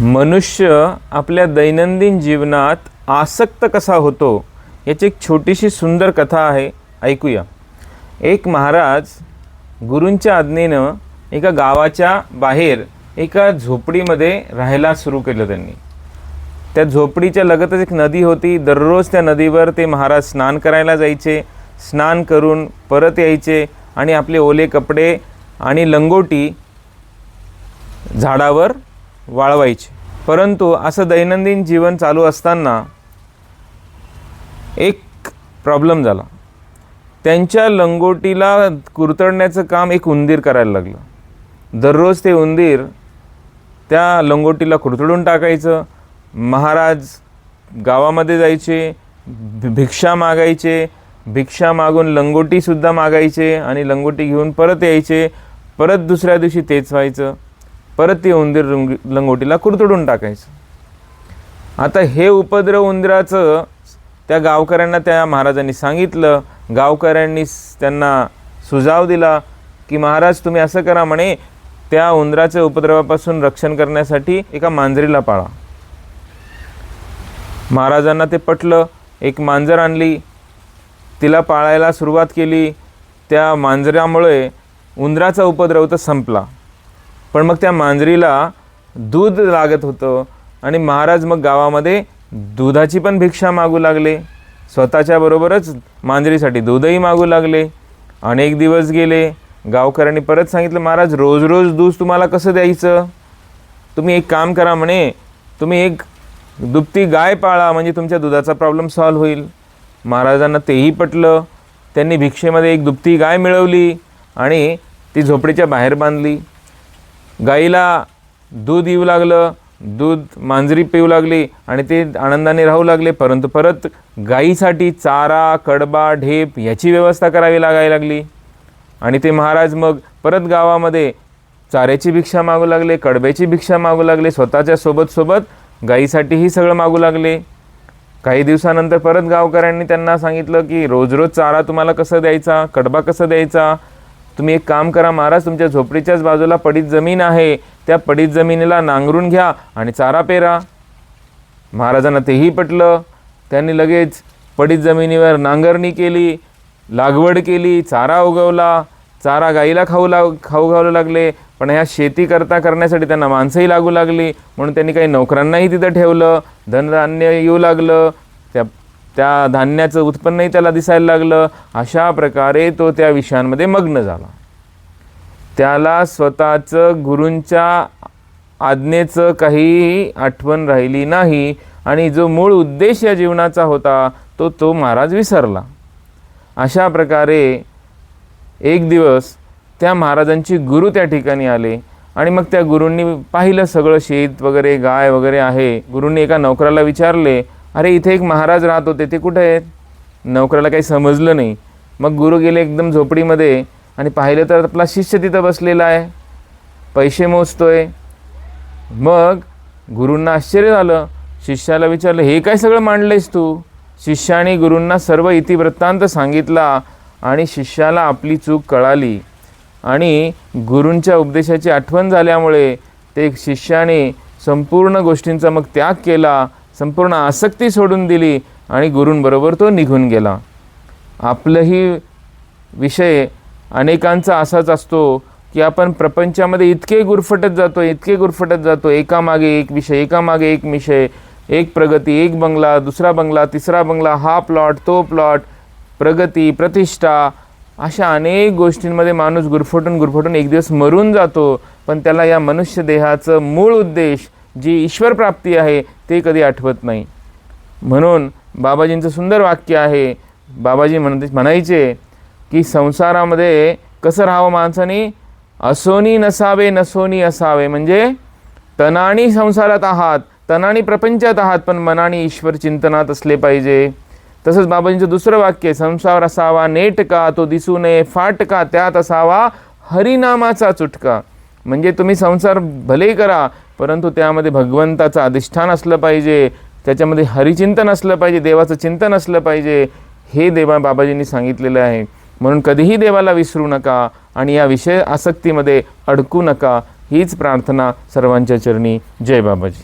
मनुष्य आपल्या दैनंदिन जीवनात आसक्त कसा होतो याची एक छोटीशी सुंदर कथा आहे ऐकूया. एक महाराज गुरूंच्या आज्ञेनं एका गावाच्या बाहेर एका झोपडीमध्ये राहायला सुरू केलं त्यांनी. त्या झोपडीच्या लगतच एक नदी होती. दररोज त्या नदीवर ते महाराज स्नान करायला जायचे. स्नान करून परत यायचे आणि आपले ओले कपडे आणि लंगोटी झाडावर वाळवायचे. परंतु असं दैनंदिन जीवन चालू असताना एक प्रॉब्लेम झाला. त्यांच्या लंगोटीला कुरतडण्याचं काम एक उंदीर करायला लागलं. दररोज ते उंदीर त्या लंगोटीला कुरतडून टाकायचं महाराज गावामध्ये जायचे भि- भिक्षा मागायचे भिक्षा मागून लंगोटीसुद्धा मागायचे आणि लंगोटी घेऊन परत यायचे परत दुसऱ्या दिवशी तेच व्हायचं. परत ती उंदीर लंगोटीला कुरतडून टाकायचं. आता हे उपद्रव उंदराचं त्या गावकऱ्यांना त्या महाराजांनी सांगितलं. गावकऱ्यांनी त्यांना सुझाव दिला की महाराज तुम्ही असं करा म्हणे त्या उंदराच्या उपद्रवापासून रक्षण करण्यासाठी एका मांजरीला पाळा. महाराजांना ते पटलं. एक मांजर आणली. तिला पाळायला सुरुवात केली. त्या मांजरामुळे उंदराचा उपद्रव तर संपला. पण मग त्या मांजरीला दूध लागत होतं आणि महाराज मग गावामध्ये दुधाची पण भिक्षा मागू लागले. स्वतःच्या बरोबरच मांजरीसाठी दूधही मागू लागले. अनेक दिवस गेले. गावकऱ्यांनी परत सांगितलं महाराज रोज रोज दूध तुम्हाला कसं द्यायचं? तुम्ही एक काम करा म्हणे. तुम्ही एक दुभती गाय पाळा म्हणजे तुमच्या दुधाचा प्रॉब्लेम सॉल्व्ह होईल. महाराजांना तेही पटलं. त्यांनी भिक्षेमध्ये एक दुभती गाय मिळवली आणि ती झोपडीच्या बाहेर बांधली. गाईला दूध येऊ लागलं दूध मांजरी पिऊ लागली आणि ते आनंदाने राहू लागले परंतु परत गाईसाठी चारा कडबा ढेप याची व्यवस्था करावी लागायला लागली. आणि ते महाराज मग परत गावामध्ये चाऱ्याची भिक्षा मागू लागले कडब्याची भिक्षा मागू लागले स्वतःच्या सोबत सोबत गाईसाठीही सगळं मागू लागले. काही दिवसानंतर परत गावकऱ्यांनी त्यांना सांगितलं की रोज रोज चारा तुम्हाला कसं द्यायचा कडबा कसं द्यायचा तुम्ही एक काम करा महाराज तुमच्या झोपडीच्याच बाजूला पडीत जमीन आहे. त्या पडीत जमिनीला नांगरून घ्या आणि चारा पेरा. महाराजांना तेही पटलं. त्यांनी लगेच पडीत जमिनीवर नांगरणी केली लागवड केली चारा उगवला. चारा गाईला खाऊ लाग खाऊ घालू लागले. पण ह्या शेती करता करण्यासाठी त्यांना माणसंही लागू लागली. म्हणून त्यांनी काही नोकरांनाही तिथं ठेवलं. धनधान्य येऊ लागलं. त्या त्या धान्याचं उत्पन्नही त्याला दिसायला लागलं. अशा प्रकारे तो त्या विषयांमध्ये मग्न झाला. त्याला स्वतःचं गुरूंच्या आज्ञेचं काहीही आठवण राहिली नाही आणि जो मूळ उद्देश या जीवनाचा होता तो तो महाराज विसरला. अशा प्रकारे एक दिवस त्या महाराजांची गुरु त्या ठिकाणी आले आणि मग त्या गुरूंनी पाहिलं सगळं शेत वगैरे गाय वगैरे आहे. गुरूंनी एका नोकराला विचारले अरे इथे एक महाराज राहत होते ते कुठे आहेत? नोकराला काही समजलं नाही. मग गुरु गेले एकदम झोपडीमध्ये आणि पाहिलं तर आपला शिष्य तिथं बसलेला आहे. पैसे मोजतोय. मग गुरूंना आश्चर्य झालं. शिष्याला विचारलं हे काय सगळं मांडलंयस तू? शिष्याने गुरूंना सर्व इतिवृत्तांत सांगितला आणि शिष्याला आपली चूक कळाली. आणि गुरूंच्या उपदेशाची आठवण झाल्यामुळे ते शिष्याने संपूर्ण गोष्टींचा मग त्याग केला संपूर्ण आसक्ती सोडून दिली आणि गुरूंबरोबर तो निघून गेला. आपलंही विषय अनेकांचा असाच असतो की आपण प्रपंचामध्ये इतके गुरफटत जातो इतके गुरफटत जातो एकामागे एक विषय एकामागे एक विषय एक प्रगती एक बंगला दुसरा बंगला तिसरा बंगला हा प्लॉट तो प्लॉट प्रगती प्रतिष्ठा अशा अनेक गोष्टींमध्ये माणूस गुरफटून गुरफटून एक दिवस मरून जातो. पण त्याला या मनुष्य देहाचं मूळ उद्देश जी ईश्वर प्राप्ती आहे ते कधी आठवत नाही. म्हणून बाबाजींचं सुंदर वाक्य आहे बाबाजी म्हणते म्हणायचे की संसारामध्ये कसं राहावं माणसाने? असोनी नसावे नसोनी असावे. म्हणजे तनानी संसारात आहात तनानी प्रपंचात आहात पण मनाने ईश्वर चिंतनात असले पाहिजे. तसंच बाबाजींचं दुसरं वाक्य संसार असावा नेटका तो दिसू नये फाटका त्यात असावा हरिनामाचा चुटका. म्हणजे तुम्ही संसार भले करा परंतु त्यामध्ये भगवंताचं अधिष्ठान असलं पाहिजे त्याच्यामध्ये हरिचिंतन असलं पाहिजे देवाचं चिंतन असलं पाहिजे हे देवा बाबाजींनी सांगितलेलं आहे. म्हणून कधीही देवाला विसरू नका आणि या विषय आसक्तीमध्ये अडकू नका. हीच प्रार्थना सर्वांच्या चरणी. जय बाबाजी.